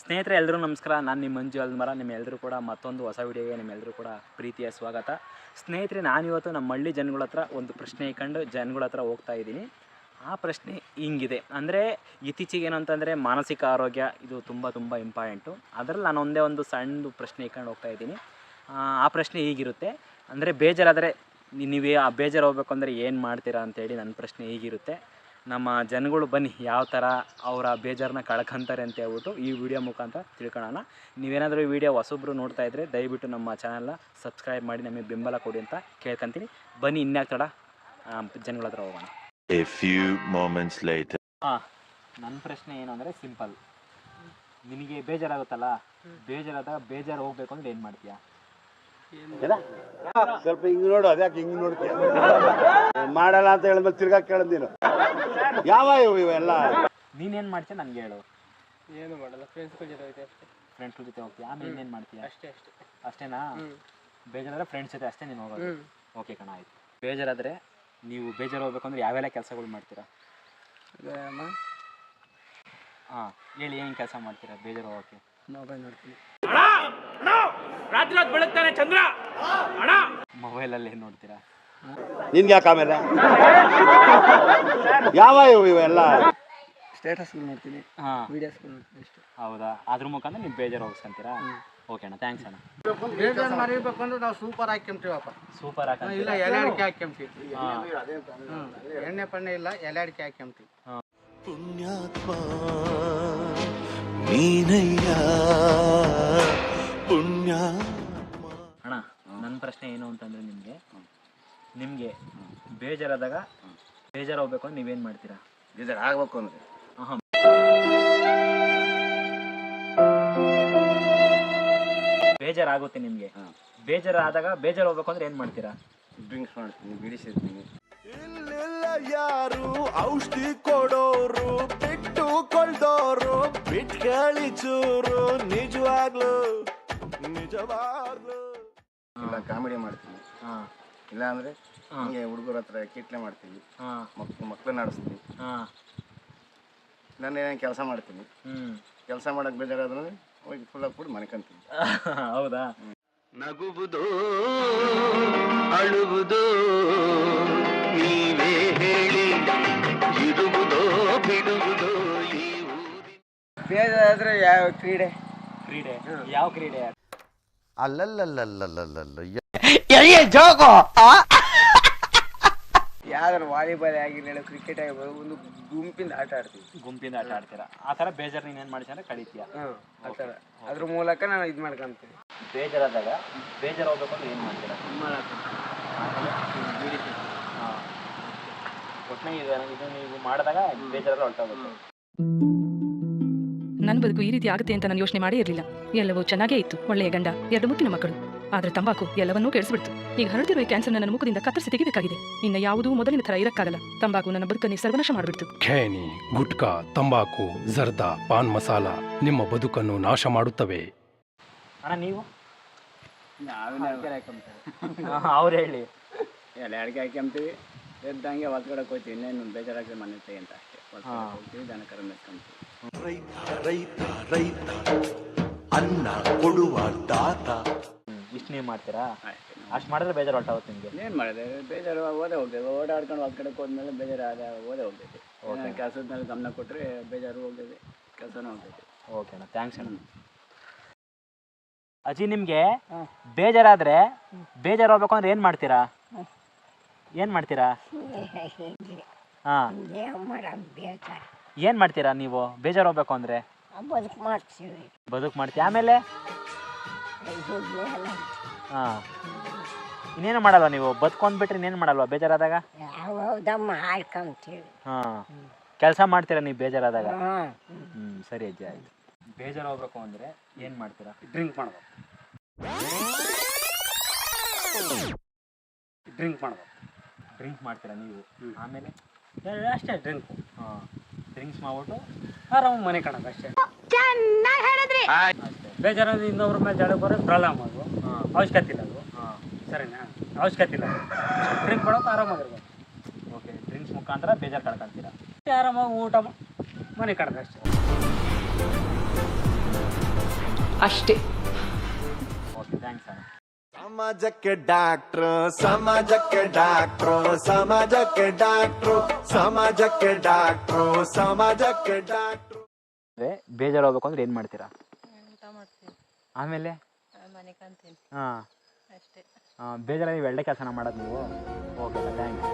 ಸ್ನೇಹಿತರೆ ಎಲ್ಲರೂ ನಮಸ್ಕಾರ. ನಾನು ನಿಮ್ಮ ಮಂಜು ಅಲ್ಮರ. ನಿಮ್ಮೆಲ್ಲರೂ ಕೂಡ ಮತ್ತೊಂದು ಹೊಸ ವಿಡಿಯೋಗೆ ನಿಮ್ಮೆಲ್ಲರೂ ಕೂಡ ಪ್ರೀತಿಯ ಸ್ವಾಗತ. ಸ್ನೇಹಿತರೆ, ನಾನಿವತ್ತು ನಮ್ಮ ಹಳ್ಳಿ ಜನಗಳ ಹತ್ರ ಒಂದು ಪ್ರಶ್ನೆ ಇಕ್ಕಂಡು ಜನಗಳ ಹತ್ರ ಹೋಗ್ತಾ ಇದ್ದೀನಿ. ಆ ಪ್ರಶ್ನೆ ಹಿಂಗಿದೆ. ಅಂದರೆ ಇತ್ತೀಚೆಗೆ ಅಂತಂದರೆ ಮಾನಸಿಕ ಆರೋಗ್ಯ ಇದು ತುಂಬ ತುಂಬ ಇಂಪಾರ್ಟೆಂಟು ಅದರಲ್ಲಿ ನಾನು ಒಂದೇ ಒಂದು ಸಣ್ಣ ಪ್ರಶ್ನೆ ಇಟ್ಕೊಂಡು ಹೋಗ್ತಾ ಇದ್ದೀನಿ. ಆ ಪ್ರಶ್ನೆ ಹೀಗಿರುತ್ತೆ. ಅಂದರೆ ಬೇಜಾರಾದರೆ ನೀವೇ ಆ ಬೇಜಾರು ಹೋಗ್ಬೇಕು ಅಂದರೆ ಏನು ಮಾಡ್ತೀರಾ ಅಂತೇಳಿ ನನ್ನ ಪ್ರಶ್ನೆ ಹೀಗಿರುತ್ತೆ. ನಮ್ಮ ಜನಗಳು ಬನ್ನಿ ಯಾವ ಥರ ಅವರ ಬೇಜಾರನ್ನ ಕಳ್ಕೊಂತಾರೆ ಅಂತ ಹೇಳ್ಬಿಟ್ಟು ಈ ವಿಡಿಯೋ ಮುಖಾಂತರ ತಿಳ್ಕೊಳ್ಳೋಣ. ನೀವೇನಾದರೂ ಈ ವಿಡಿಯೋ ಹೊಸೊಬ್ರು ನೋಡ್ತಾ ಇದ್ದರೆ ದಯವಿಟ್ಟು ನಮ್ಮ ಚಾನಲ್ನ ಸಬ್ಸ್ಕ್ರೈಬ್ ಮಾಡಿ ನಮಗೆ ಬೆಂಬಲ ಕೊಡಿ ಅಂತ ಕೇಳ್ಕೊಂತೀನಿ. ಬನ್ನಿ ಇನ್ಯಾಕೆ ತಡ? ಜನಗಳ ಹತ್ರ ಹೋಗೋಣ. A few moments later. ಹಾಂ ನನ್ನ ಪ್ರಶ್ನೆ ಏನು ಅಂದರೆ ಸಿಂಪಲ್ ನಿನಗೆ ಬೇಜಾರಾಗುತ್ತಲ್ಲ? ಬೇಜಾರಾದಾಗ ಬೇಜಾರು ಹೋಗ್ಬೇಕು ಅಂದ್ರೆ ಏನು ಮಾಡ್ತೀಯಾ? ಸ್ವಲ್ಪ ಹಿಂಗ್ ನೋಡು ಅದ್ಯಾಕೆ ಹಿಂಗ್ ನೋಡ್ತೀಯ? ಮಾಡಲ್ಲ ಅಂತ ಹೇಳಿದ್ಮೇಲೆ ತಿರ್ಗಾ ಕೇಳಿದ್ ನೀನು. ಯಾವ ಇವು ಇವೆಲ್ಲ? ನೀನೇನ್ ಮಾಡ್ತೀಯ? ನನ್ಗೆ ಹೇಳು. ಏನು ಮಾಡಲ್ಲ ಫ್ರೆಂಡ್ಸ್ ಜೊತೆ ಹೋಗ್ತೀಯ ಅಷ್ಟೇ ಫ್ರೆಂಡ್ಸ್ ಜೊತೆ ಹೋಗ್ತೀಯ? ಆಮೇಲೆ ಇನ್ನೇನು ಮಾಡ್ತೀಯಾ? ಅಷ್ಟೇ ಅಷ್ಟೇ. ಅಷ್ಟೇನಾ? ಬೇಜಾರಾದ್ರೆ ಫ್ರೆಂಡ್ಸ್ ಜೊತೆ ಅಷ್ಟೇ ನೀನು ಹೋಗೋದು. ಓಕೆ ಕಣ ಆಯ್ತು. ಬೇಜಾರಾದ್ರೆ ನೀವು ಬೇಜಾರು ಹೋಗ್ಬೇಕು ಅಂದ್ರೆ ಯಾವೆಲ್ಲ ಕೆಲಸಗಳು ಮಾಡ್ತೀರಾ? ಹಾಂ ಹೇಳಿ ಏನು ಕೆಲಸ ಮಾಡ್ತೀರಾ ಬೇಜಾರು ಹೋಗೋಕ್ಕೆ ಮೊಬೈಲ್ ನೋಡ್ತೀನಿ. ಮೊಬೈಲಲ್ಲಿ ಏನು ನೋಡ್ತೀರಾ? ನಿನ್ಗೆ ಯಾಕೆ ಆಮೇಲೆ? ಯಾವ ಇವು ಇವೆಲ್ಲ? ಸ್ಟೇಟಸ್ ನೋಡ್ತೀನಿ. ಹಾಂ. ವೀಡಿಯೋಸ್ಗಳು ನೋಡ್ತೀನಿ ಹೌದಾ? ಅದ್ರ ಮುಖಾಂತರ ನೀವು ಬೇಜಾರು ಹೋಗಿಸ್ಕೊಂತೀರಾ? ಓಕೆ ಅಣ್ಣ ಥ್ಯಾಂಕ್ಸ್ ಅಣ್ಣ. ಬೇಜಾರು ಮರಿಬೇಕು ಅಂದ್ರೆ ನಾವು ಸೂಪರ್ ಹಾಕ್ಕೊಂತೀವಪ್ಪ ಸೂಪರ್ ಹಾಕ ಇಲ್ಲ ಎಲೆ ಅಡಿಕೆ ಹಾಕ್ಕೊಂತೀವಿ ಎಣ್ಣೆ ಪಣ್ಣೆ ಇಲ್ಲ ಎಲೆ ಅಡಿಕೆ ಹಾಕ್ಕೊಂತೀವಿ ಪುಣ್ಯಾತ್ಮ ನೀನಯ್ಯ. ಪುಣ್ಯಾತ್ಮ. ಅಣ್ಣ ನನ್ನ ಪ್ರಶ್ನೆ ಏನು ಅಂತಂದರೆ ನಿಮಗೆ ನಿಮಗೆ ಬೇಜಾರಾದಾಗ ಬೇಜಾರು ಹೋಗ್ಬೇಕು ಅಂದ್ರೆ ನೀವೇನು ಮಾಡ್ತೀರಾ? ಬೇಜಾರು ಆಗ್ಬೇಕು ಅಂದ್ರೆ. ಹಾಂ ಬೇಜಾರಾಗುತ್ತೆ ನಿಮಗೆ. ಬೇಜಾರಾದಾಗ ಬೇಜಾರು ಹೋಗ್ಬೇಕು ಅಂದ್ರೆ ಏನು ಮಾಡ್ತೀರಾ? ಡ್ರಿಂಕ್ಸ್ ಮಾಡ್ತೀನಿ ಬಿಡಿಸಿರ್ತೀನಿ. ಇಲ್ಲಿಲ್ಲ ಯಾರು? ಔಷಧಿ ಕೊಡೋರು ಬಿಟ್ಟು ಕೊಳ್ದೋರು ಬಿಟ್ಕಳಿ ಚೂರು ನಿಜವಾಗ್ಲು ನಿಜವಾಗ್ಲು. ಇಲ್ಲ ಕಾಮಿಡಿ ಮಾಡ್ತೀನಿ. ಹಾಂ. ಇಲ್ಲ ಅಂದ್ರೆ ಹಿಂಗೆ ಹುಡುಗರ ಹತ್ರ ಕೀಟ್ಲೆ ಮಾಡ್ತೀವಿ ಮಕ್ಳು ಮಕ್ಳು ಮಕ್ಳನ್ನ ಆಡಿಸ್ತೀವಿ ನಾನು ಏನೇನು ಕೆಲಸ ಮಾಡ್ತೀನಿ? ಕೆಲಸ ಮಾಡಕ್ ಬೇಜಾರಾದ್ರೆ ಹೋಗಿ ಫುಲ್ ಕೂಡ ಮನೆಕಂತೀನಿ ಹೌದಾ? ನಗುವುದು ಅಳುವುದು ನೀವೇ ಹೇಳಿ. ಇರುವುದೋ ಬಿಡುವುದೋ ಬೇಜಾರಾದ್ರೆ ಯಾವ ಕ್ರೀಡೆ? ಕ್ರೀಡೆ. ಯಾವ ಕ್ರೀಡೆ? ಅಲ್ಲಲ್ಲಲ್ಲಲ್ಲಲ್ಲಲ್ಲ ಯಾವ್ದಾರು ವಾಲಿಬಾಲ್ ಆಗಿರಲಿ ಕ್ರಿಕೆಟ್ ಆಗಿರ್ಬೋದು ಒಂದು ಗುಂಪಿಂದ ಆಟ ಆಡ್ತೀವಿ. ಗುಂಪಿಂದ ಆಟ ಆಡ್ತೀರಾ? ಆ ಥರ ಬೇಜಾರು ನೀನು ಏನು ಮಾಡ್ತೀಯ ಕಳಿತೀಯ. ಹ್ಮ್ ಆ ಥರ. ಅದ್ರ ಮೂಲಕ ನಾನು ಇದು ಮಾಡ್ಕೊಂತೀನಿ. ಬೇಜಾರಾದಾಗ ಬೇಜಾರು ಹೋಗ್ಬೇಕು ಅಂದ್ರೆ ಏನು ಮಾಡ್ತೀರಾ? ಹಾಂ. ಒಟ್ಟಿನಾಗ ಇದು ಇದು ನೀವು ಮಾಡಿದಾಗ ಬೇಜಾರೆಲ್ಲ ಹೊರಟೋಗುತ್ತೆ. ನನ್ನ ಬದುಕು ಈ ರೀತಿ ಆಗುತ್ತೆ ಅಂತ ನಾನು ಯೋಚನೆ ಮಾಡೇ ಇರಲಿಲ್ಲ. ಎಲ್ಲವೂ ಚೆನ್ನಾಗೇ ಇತ್ತು ಒಳ್ಳೆಯ ಗಂಡ ಎರಡು ಮುತ್ತಿನ ಮಕ್ಕಳು. ಆದ್ರೆ ತಂಬಾಕು ಎಲ್ಲವನ್ನೂ ಕೇಳಿಸ್ಬಿಡ್ತು ಈಗ ಹರಡಿರುವ ಈ ಕ್ಯಾನ್ಸರ್ ನನ್ನ ಮುಖದಿಂದ ಕತ್ತರಿಸಿ ತೆಗಿಬೇಕಾಗಿದೆ. ಇನ್ನು ಯಾವುದೂ ಮೊದಲಿನ ಥರ ಇರಕ್ಕಾಗಲ್ಲ. ತಂಬಾಕು ನನ್ನ ಬದುಕನ್ನೇ ಸರ್ವನಾಶ ಮಾಡಿಬಿಡ್ತು. ಖೇನಿ ಗುಟ್ಕಾ ತಂಬಾಕು ಜರ್ದಾ ಪಾನ್ ಮಸಾಲ ನಿಮ್ಮ ಬದುಕನ್ನು ನಾಶ ಮಾಡುತ್ತವೆ. ಅಣ್ಣ ನೀವು? ಅವ್ರು ಹೇಳಿ. ಎಲ್ಲ ಅಡಿಕೆ ಹಾಕ್ಯಂತೀವಿ ಎದ್ದಂಗೆ ಹೊತ್ಕೊಡಕ್ಕೆ ಹೋಗ್ತೀವಿ ಇನ್ನೇನು ಬೇಜಾರಾಗಿ ಮನೆ ಅಂತ ಅಷ್ಟೇ. ಹೋಗ್ತೀವಿ ದನ ಕರ ರೈತ ರೈತ ರೈತ. ಅನ್ನ ಕೊಡುವ ದಾತ. ಇಷ್ಟು ನೀವು ಮಾಡ್ತೀರಾ? ಅಷ್ಟೇ ಮಾಡಿದ್ರೆ ಬೇಜಾರು ಹೊರಟೋಗುತ್ತೆ ನಿಮಗೆ. ಏನು ಮಾಡಿದೆ? ಬೇಜಾರು ಓದೇ ಹೋಗ್ತೇವೆ ಓಡಾಡ್ಕೊಂಡು ಒಂದು ಕಡೆಗೆ ಹೋದ್ಮೇಲೆ ಬೇಜಾರು ಆದ ಓದೇ ಹೋಗ್ತೈತೆ ಓಕೆ ಕೆಲಸದ ಮೇಲೆ ಗಮನ ಕೊಟ್ಟರೆ ಬೇಜಾರು ಹೋಗ್ತೈತೆ ಕೆಲಸನೂ ಹೋಗ್ತೈತೆ ಓಕೆ ಅಣ್ಣ. ಥ್ಯಾಂಕ್ಸ್ ಅಣ್ಣ. ಅಜ್ಜಿ ನಿಮಗೆ ಬೇಜಾರಾದರೆ ಬೇಜಾರು ಹೋಗ್ಬೇಕು ಅಂದ್ರೆ ಏನು ಮಾಡ್ತೀರಾ? ಏನು ಮಾಡ್ತೀರಾ? ಹಾಂ. ಏನು ಮಾಡ್ತೀರಾ ನೀವು? ಬೇಜಾರು ಹೋಗ್ಬೇಕು ಅಂದರೆ? ಬದುಕು ಮಾಡ್ತೀವಿ. ಬದುಕು ಹಾಂ. ಇನ್ನೇನು ಮಾಡಲ್ವಾ ನೀವು? ಬದುಕೊಂಡ್ಬಿಟ್ರೆ ಇನ್ನೇನು ಮಾಡಲ್ವಾ? ಬೇಜಾರಾದಾಗ? ಹಾಂ. ಕೆಲಸ ಮಾಡ್ತೀರಾ ನೀವು ಬೇಜಾರಾದಾಗ? ಹಾಂ. ಹ್ಞೂ ಸರಿ ಅಜ್ಜಿ ಆಯ್ತು. ಬೇಜಾರು ಹೋಗ್ಬೇಕು ಅಂದರೆ ಏನು ಮಾಡ್ತೀರಾ? ಡ್ರಿಂಕ್ ಮಾಡ್ಬೇಕು. ಡ್ರಿಂಕ್ ಮಾಡ್ಬೇಕು. ಡ್ರಿಂಕ್ ಮಾಡ್ತೀರಾ ನೀವು? ಆಮೇಲೆ? ಅಷ್ಟೇ ಡ್ರಿಂಕ್. ಹಾಂ. ಡ್ರಿಂಕ್ಸ್ ಮಾಡ್ಬಿಟ್ಟು ಆರಾಮ ಮನೆ ಕಾಣೋದು ಅಷ್ಟೇ. ಬೇಜಾರಾದ್ರೆ ಇನ್ನೊಬ್ರ ಮೇಲೆ ಜಾಡ ಬರೋದು ಪ್ರಾಬ್ಲಮ್ ಅದು. ಹಾಂ. ಅವಶ್ಯಕತೆ ಇಲ್ಲ ಅದು. ಹಾಂ. ಸರಿನಾ? ಅವಶ್ಯಕತೆ ಇಲ್ಲ ಡ್ರಿಂಕ್ ಮಾಡೋಕೆ ಆರಾಮಾಗಿರ್ಬೇಕು ಓಕೆ ಡ್ರಿಂಕ್ಸ್ ಮುಖಾಂತರ ಬೇಜಾರು ಕಳ್ಕೊಂತೀರ? ಆರಾಮಾಗಿ ಊಟ ಮಾ- ಮನೆ ಕಣದ ಅಷ್ಟೇ. ಅಷ್ಟೇ. ಓಕೆ ಥ್ಯಾಂಕ್ಸ್ ಸರ್ ಸಮಾಜಕ್ಕೆ ಡಾಕ್ಟ್ರು ಸಮಾಜಕ್ಕೆ ಡಾಕ್ಟ್ರು ಸಮಾಜಕ್ಕೆ ಡಾಕ್ಟ್ರು ಸಮಾಜಕ್ಕೆ ಡಾಕ್ಟ್ರು ಸಮಾಜಕ್ಕೆ ಡಾಕ್ಟ್ರು. ಅಂದರೆ ಬೇಜಾರು ಹೋಗ್ಬೇಕು ಅಂದ್ರೆ ಏನು ಮಾಡ್ತೀರಾ? ಆಮೇಲೆ? ಮನೆ ಕಾಣ್ತೀನಿ ಹಾಂ. ಅಷ್ಟೇ. ಬೇಜಾರಾಗಿ ನೀವು ಒಳ್ಳೆ ಕೆಲಸನ ಮಾಡೋದು ನೀವು? ಓಕೆ ಥ್ಯಾಂಕ್ಸ್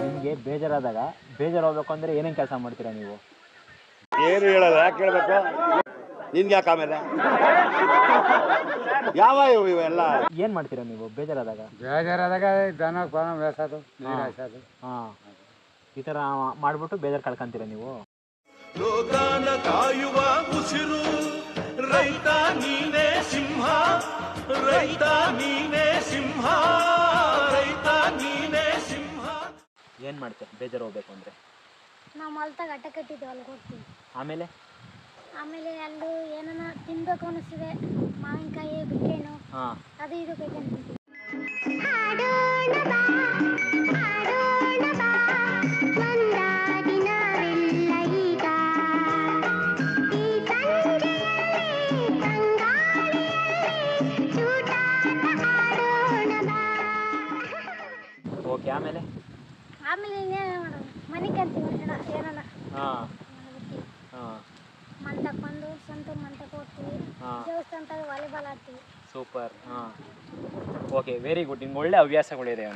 ನಿಮಗೆ ಬೇಜಾರಾದಾಗ ಬೇಜಾರು ಹೋಗ್ಬೇಕು ಅಂದರೆ ಏನೇನು ಕೆಲಸ ಮಾಡ್ತೀರಾ ನೀವು? ಏನು ಹೇಳಲ್ಲ ಯಾಕೆ ಹೇಳ್ಬೇಕು? ನಿನ್ಗೆ ಯಾಕೆ ಆಮೇಲೆ? ಯಾವ ಇವು ಇವೆಲ್ಲ? ಏನು ಮಾಡ್ತೀರಾ ನೀವು ಬೇಜಾರಾದಾಗ? ಬೇಜಾರಾದಾಗ ದನ ಪಾನ ಬೇಸೋದು ನೀರು ಹಾಸೋದು ಹಾಂ. ಈ ಥರ ಮಾಡಿಬಿಟ್ಟು ಬೇಜಾರು ಕಳ್ಕಂತೀರ ನೀವು? ಲೋಕಾನ ಕಾಯುವ ಉಸಿರು ರೈತ ನೀನೇ ಸಿಂಹ ರೈತ ನೀನೇ ಸಿಂಹ ರೈತ ನೀನೇ ಸಿಂಹ. ಏನು ಮಾಡ್ತೆ ಬೇಜಾರು ಹೋಗ್ಬೇಕು ಅಂದರೆ? ನಾವು ಮಲ್ತಾಗ ಅಟ್ಟ ಕಟ್ಟಿದ್ದೀವಿ ಅಲ್ಲಿಗೆ ಹೋಗ್ತೀವಿ. ಆಮೇಲೆ? ಆಮೇಲೆ ಅಲ್ಲೂ ಏನನ ತಿನ್ಬೇಕು ಅನಿಸಿದೆ. ಮಾವಿನಕಾಯಿ ಬಿಟ್ಟೇನು ಹಾಂ. ಅದು ಇದು ಬೇಕಂತ. ಆಮೇಲೆ? ಆಮೇಲೆ ಇನ್ನೇನು ಮಾಡೋದು? ಮನೆ ಕಂತೀವಿ ಏನನ? ಹಾಂ. ಹಾಂ. ಮಂತಕ್ಕೆ ಬಂದು ಸ್ವಂತ ಮಂತಕ್ಕೆ ಹೋಗ್ತೀವಿ ಹಾ. ದೇವಸ್ಥಾನದಾಗ ವಾಲಿಬಾಲ್ ಆಡ್ತೀವಿ. ಸೂಪರ್. ಹಾಂ. Okay very good. ನಿಮ್ಗೆ ಒಳ್ಳೆ ಹವ್ಯಾಸಗಳಿದೆ.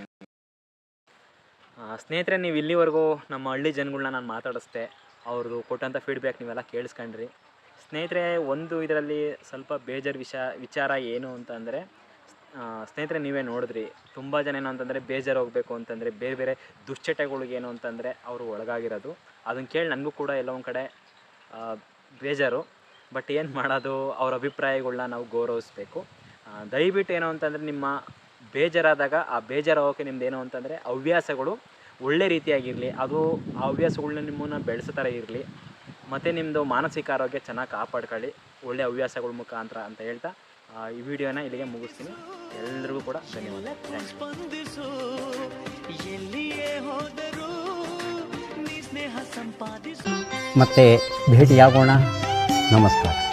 ಸ್ನೇಹಿತರೆ ನೀವು ಇಲ್ಲಿವರೆಗೂ ನಮ್ಮ ಹಳ್ಳಿ ಜನಗಳನ್ನ ನಾನು ಮಾತಾಡಿಸ್ದೆ. ಅವ್ರದ್ದು ಕೊಟ್ಟಂಥ ಫೀಡ್ಬ್ಯಾಕ್ ನೀವೆಲ್ಲ ಕೇಳಿಸ್ಕೊಂಡ್ರಿ. ಸ್ನೇಹಿತರೆ ಒಂದು ಇದರಲ್ಲಿ ಸ್ವಲ್ಪ ಬೇಜಾರು ವಿಷ ವಿಚಾರ ಏನು ಅಂತಂದರೆ ಸ್ನೇಹಿತರೆ, ನೀವೇ ನೋಡಿದ್ರಿ, ತುಂಬ ಜನ ಏನು ಅಂತಂದರೆ ಬೇಜಾರು ಹೋಗಬೇಕು ಅಂತಂದರೆ, ಬೇರೆ ಬೇರೆ ದುಶ್ಚಟಗಳಿಗೇನು ಅಂತಂದರೆ ಅವರು ಒಳಗಾಗಿರೋದು. ಅದನ್ನು ಕೇಳಿ ನನಗೂ ಕೂಡ ಎಲ್ಲ ಒಂದು ಕಡೆ ಬೇಜಾರು. ಬಟ್ ಏನು ಮಾಡೋದು, ಅವ್ರ ಅಭಿಪ್ರಾಯಗಳನ್ನ ನಾವು ಗೌರವಿಸ್ಬೇಕು. ದಯವಿಟ್ಟು ಏನು ಅಂತಂದರೆ ನಿಮ್ಮ ಬೇಜಾರಾದಾಗ, ಆ ಬೇಜಾರು ಹೋಗೋಕ್ಕೆ ನಿಮ್ದು ಏನು ಅಂತಂದರೆ ಹವ್ಯಾಸಗಳು ಒಳ್ಳೆ ರೀತಿಯಾಗಿರಲಿ, ಅದು ಆ ಹವ್ಯಾಸಗಳನ್ನ ನಿಮ್ಮನ್ನು ಬೆಳೆಸೋ ಥರ ಇರಲಿ. ಮತ್ತು ನಿಮ್ಮದು ಮಾನಸಿಕ ಆರೋಗ್ಯ ಚೆನ್ನಾಗಿ ಕಾಪಾಡ್ಕೊಳ್ಳಿ, ಒಳ್ಳೆ ಹವ್ಯಾಸಗಳ ಮುಖಾಂತರ ಅಂತ ಹೇಳ್ತಾ ಈ ವಿಡಿಯೋನ ಇಲ್ಲಿಗೆ ಮುಗಿಸ್ತೀನಿ. ಎಲ್ಲರಿಗೂ ಕೂಡ ಧನ್ಯವಾದ. ಥ್ಯಾಂಕ್ ಯು ಸ್ಪಂದಿಸು ಎಲ್ಲಿಯೇ ಹೋದರೂ ಸ್ನೇಹ ಸಂಪಾದಿಸು. ಮತ್ತೆ ಭೇಟಿಯಾಗೋಣ. ನಮಸ್ಕಾರ.